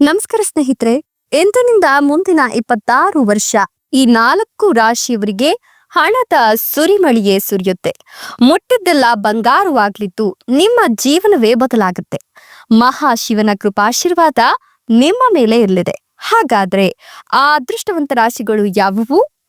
ನಮಸ್ಕಾರ ಸ್ನೇಹಿತರೆ, ಎಂದಿನಿಂದ ಮುಂದಿನ ಇಪ್ಪತ್ತಾರು ವರ್ಷ ಈ ನಾಲ್ಕು ರಾಶಿಯವರಿಗೆ ಹಣದ ಸುರಿಮಳಿಯೇ ಸುರಿಯುತ್ತೆ. ಮುಟ್ಟಿದ್ದೆಲ್ಲ ಬಂಗಾರವಾಗ್ಲಿದ್ದು ನಿಮ್ಮ ಜೀವನವೇ ಬದಲಾಗುತ್ತೆ. ಮಹಾಶಿವನ ಕೃಪಾಶೀರ್ವಾದ ನಿಮ್ಮ ಮೇಲೆ ಇರಲಿದೆ. ಹಾಗಾದ್ರೆ ಆ ಅದೃಷ್ಟವಂತ ರಾಶಿಗಳು ಯಾವುವು?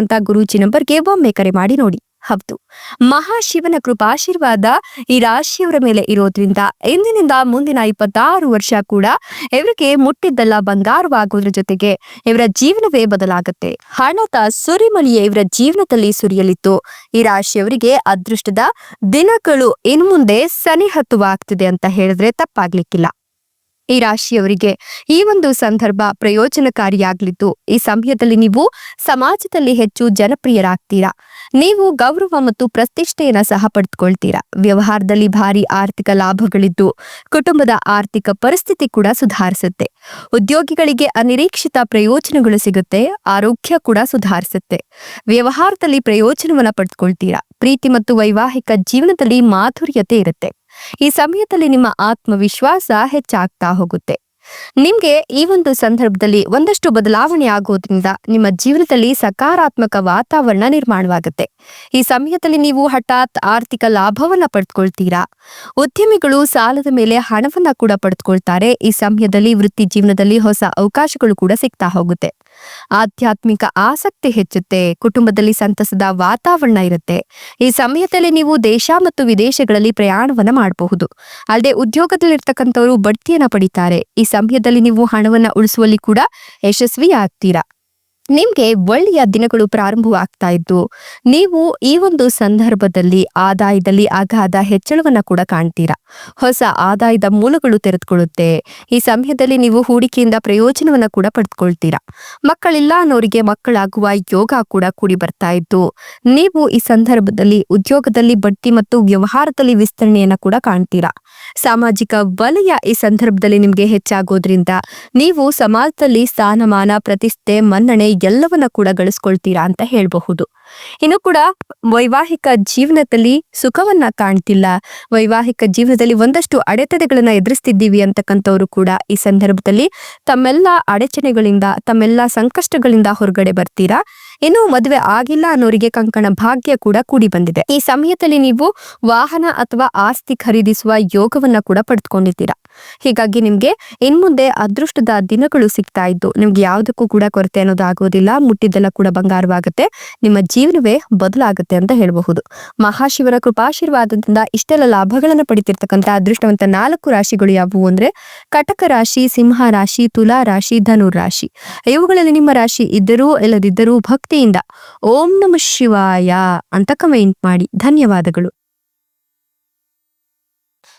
ಕಾಣ್ತಕ್ಕಂತ ಗುರೂಜಿ ನಂಬರ್ಗೆ ಒಮ್ಮೆ ಕರೆ ಮಾಡಿ ನೋಡಿ. ಹೌದು. ಮಹಾಶಿವನ ಕೃಪಾಶೀರ್ವಾದ ಈ ರಾಶಿಯವರ ಮೇಲೆ ಇರೋದ್ರಿಂದ ಇಂದಿನಿಂದ ಮುಂದಿನ ಇಪ್ಪತ್ತಾರು ವರ್ಷ ಕೂಡ ಇವರಿಗೆ ಮುಟ್ಟಿದ್ದೆಲ್ಲ ಬಂಗಾರವಾಗೋದ್ರ ಜೊತೆಗೆ ಇವರ ಜೀವನವೇ ಬದಲಾಗುತ್ತೆ. ಹಣದ ಸುರಿಮಳಿಯೇ ಇವರ ಜೀವನದಲ್ಲಿ ಸುರಿಯಲಿತ್ತು. ಈ ರಾಶಿಯವರಿಗೆ ಅದೃಷ್ಟದ ದಿನಗಳು ಇನ್ಮುಂದೆ ಸನಿಹತ್ತುವಾಗ್ತಿದೆ ಅಂತ ಹೇಳಿದ್ರೆ ತಪ್ಪಾಗ್ಲಿಕ್ಕಿಲ್ಲ. ಈ ರಾಶಿಯವರಿಗೆ ಈ ಒಂದು ಸಂದರ್ಭ ಪ್ರಯೋಜನಕಾರಿಯಾಗಲಿದ್ದು, ಈ ಸಮಯದಲ್ಲಿ ನೀವು ಸಮಾಜದಲ್ಲಿ ಹೆಚ್ಚು ಜನಪ್ರಿಯರಾಗ್ತೀರಾ? ನೀವು ಗೌರವ ಮತ್ತು ಪ್ರತಿಷ್ಠೆಯನ್ನ ಸಹ ಪಡೆದುಕೊಳ್ತೀರಾ? ವ್ಯವಹಾರದಲ್ಲಿ ಭಾರಿ ಆರ್ಥಿಕ ಲಾಭಗಳಿದ್ದು, ಕುಟುಂಬದ ಆರ್ಥಿಕ ಪರಿಸ್ಥಿತಿ ಕೂಡ ಸುಧಾರಿಸುತ್ತೆ. ಉದ್ಯೋಗಿಗಳಿಗೆ ಅನಿರೀಕ್ಷಿತ ಪ್ರಯೋಜನಗಳು ಸಿಗುತ್ತೆ, ಆರೋಗ್ಯ ಕೂಡ ಸುಧಾರಿಸುತ್ತೆ. ವ್ಯವಹಾರದಲ್ಲಿ ಪ್ರಯೋಜನವನ್ನ ಪಡೆದುಕೊಳ್ತೀರಾ? ಪ್ರೀತಿ ಮತ್ತು ವೈವಾಹಿಕ ಜೀವನದಲ್ಲಿ ಮಾಧುರ್ಯತೆ ಇರುತ್ತೆ. ಈ ಸಮಯದಲ್ಲಿ ನಿಮ್ಮ ಆತ್ಮವಿಶ್ವಾಸ ಹೆಚ್ಚಾಗ್ತಾ ಹೋಗುತ್ತೆ. ನಿಮ್ಗೆ ಈ ಒಂದು ಸಂದರ್ಭದಲ್ಲಿ ಒಂದಷ್ಟು ಬದಲಾವಣೆ ಆಗೋದ್ರಿಂದ ನಿಮ್ಮ ಜೀವನದಲ್ಲಿ ಸಕಾರಾತ್ಮಕ ವಾತಾವರಣ ನಿರ್ಮಾಣವಾಗುತ್ತೆ. ಈ ಸಮಯದಲ್ಲಿ ನೀವು ಹಠಾತ್ ಆರ್ಥಿಕ ಲಾಭವನ್ನ ಪಡೆದುಕೊಳ್ತೀರಾ ಉದ್ಯಮಿಗಳು ಸಾಲದ ಮೇಲೆ ಹಣವನ್ನ ಕೂಡ ಪಡೆದುಕೊಳ್ತಾರೆ ಈ ಸಮಯದಲ್ಲಿ ವೃತ್ತಿ ಜೀವನದಲ್ಲಿ ಹೊಸ ಅವಕಾಶಗಳು ಕೂಡ ಸಿಗ್ತಾ ಹೋಗುತ್ತೆ. ಆಧ್ಯಾತ್ಮಿಕ ಆಸಕ್ತಿ ಹೆಚ್ಚುತ್ತೆ, ಕುಟುಂಬದಲ್ಲಿ ಸಂತಸದ ವಾತಾವರಣ ಇರುತ್ತೆ. ಈ ಸಮಯದಲ್ಲಿ ನೀವು ದೇಶ ಮತ್ತು ವಿದೇಶಗಳಲ್ಲಿ ಪ್ರಯಾಣವನ್ನ ಮಾಡಬಹುದು. ಅಲ್ಲದೆ ಉದ್ಯೋಗದಲ್ಲಿರ್ತಕ್ಕಂಥವರು ಬಡ್ತಿಯನ್ನ ಪಡಿತಾರೆ. ಈ ಸಮಯದಲ್ಲಿ ನೀವು ಹಣವನ್ನ ಉಳಿಸುವಲ್ಲಿ ಕೂಡ ಯಶಸ್ವಿ ಆಗ್ತೀರಾ ನಿಮ್ಗೆ ಒಳ್ಳೆಯ ದಿನಗಳು ಪ್ರಾರಂಭವಾಗ್ತಾ ಇದ್ದು, ನೀವು ಈ ಒಂದು ಸಂದರ್ಭದಲ್ಲಿ, ಆದಾಯದಲ್ಲಿ ಅಗಾಧ ಹೆಚ್ಚಳವನ್ನ ಕೂಡ ಕಾಣ್ತೀರಾ? ಹೊಸ ಆದಾಯದ ಮೂಲಗಳು ತೆರೆದುಕೊಳ್ಳುತ್ತೆ. ಈ ಸಮಯದಲ್ಲಿ ನೀವು ಹೂಡಿಕೆಯಿಂದ ಪ್ರಯೋಜನವನ್ನ ಕೂಡ ಪಡೆದುಕೊಳ್ತೀರಾ? ಮಕ್ಕಳಿಲ್ಲ ಅನ್ನೋರಿಗೆ ಮಕ್ಕಳಾಗುವ ಯೋಗ ಕೂಡ ಕೂಡಿ ಬರ್ತಾ ಇದ್ದು, ನೀವು ಈ ಸಂದರ್ಭದಲ್ಲಿ ಉದ್ಯೋಗದಲ್ಲಿ ಬಡ್ತಿ ಮತ್ತು ವ್ಯವಹಾರದಲ್ಲಿ ವಿಸ್ತರಣೆಯನ್ನ ಕೂಡ ಕಾಣ್ತೀರಾ? ಸಾಮಾಜಿಕ ವಲಯ ಈ ಸಂದರ್ಭದಲ್ಲಿ ನಿಮಗೆ ಹೆಚ್ಚಾಗೋದ್ರಿಂದ ನೀವು ಸಮಾಜದಲ್ಲಿ ಸ್ಥಾನಮಾನ, ಪ್ರತಿಷ್ಠೆ, ಮನ್ನಣೆ ಎಲ್ಲವನ್ನ ಕೂಡ ಗಳಿಸ್ಕೊಳ್ತೀರಾ ಅಂತ ಹೇಳಬಹುದು. ಇನ್ನು ಕೂಡ ವೈವಾಹಿಕ ಜೀವನದಲ್ಲಿ ಸುಖವನ್ನ ಕಾಣ್ತಿಲ್ಲ. ವೈವಾಹಿಕ ಜೀವನದಲ್ಲಿ ಒಂದಷ್ಟು ಅಡೆತಡೆಗಳನ್ನ ಎದುರಿಸ್ತಿದ್ದೀವಿ ಅಂತಕ್ಕಂಥವ್ರು ಕೂಡ ಈ ಸಂದರ್ಭದಲ್ಲಿ ತಮ್ಮೆಲ್ಲ ಅಡಚಣೆಗಳಿಂದ, ತಮ್ಮೆಲ್ಲ ಸಂಕಷ್ಟಗಳಿಂದ ಹೊರಗಡೆ ಬರ್ತೀರಾ? ಇನ್ನು ಮದುವೆ ಆಗಿಲ್ಲ ಅನ್ನೋರಿಗೆ ಕಂಕಣ ಭಾಗ್ಯ ಕೂಡ ಕೂಡಿ ಬಂದಿದೆ. ಈ ಸಮಯದಲ್ಲಿ ನೀವು ವಾಹನ ಅಥವಾ ಆಸ್ತಿ ಖರೀದಿಸುವ ಯೋಗವನ್ನ ಕೂಡ ಪಡೆದುಕೊಂಡಿದ್ದೀರಾ ಹೀಗಾಗಿ ನಿಮ್ಗೆ ಇನ್ಮುಂದೆ ಅದೃಷ್ಟದ ದಿನಗಳು ಸಿಗ್ತಾ ಇದ್ದು, ನಿಮ್ಗೆ ಯಾವುದಕ್ಕೂ ಕೂಡ ಕೊರತೆ ಅನ್ನೋದು ಆಗೋದಿಲ್ಲ, ಮುಟ್ಟಿದ್ದೆಲ್ಲ ಕೂಡ ಬಂಗಾರವಾಗುತ್ತೆ, ನಿಮ್ಮ ಜೀವನವೇ ಬದಲಾಗುತ್ತೆ ಅಂತ ಹೇಳಬಹುದು. ಮಹಾಶಿವರ ಕೃಪಾಶೀರ್ವಾದದಿಂದ ಇಷ್ಟೆಲ್ಲ ಲಾಭಗಳನ್ನ ಪಡಿತಿರ್ತಕ್ಕಂತ ಅದೃಷ್ಟವಂತ ನಾಲ್ಕು ರಾಶಿಗಳು ಯಾವುವು ಅಂದ್ರೆ, ಕಟಕ ರಾಶಿ, ಸಿಂಹ ರಾಶಿ, ತುಲಾ ರಾಶಿ, ಧನು ರಾಶಿ. ಇವುಗಳಲ್ಲಿ ನಿಮ್ಮ ರಾಶಿ ಇದ್ದರೂ ಇಲ್ಲದಿದ್ದರೂ ಭಕ್ತಿಯಿಂದ ಓಂ ನಮ ಶಿವಾಯ ಅಂತ ಕಮೆಂಟ್ ಮಾಡಿ. ಧನ್ಯವಾದಗಳು.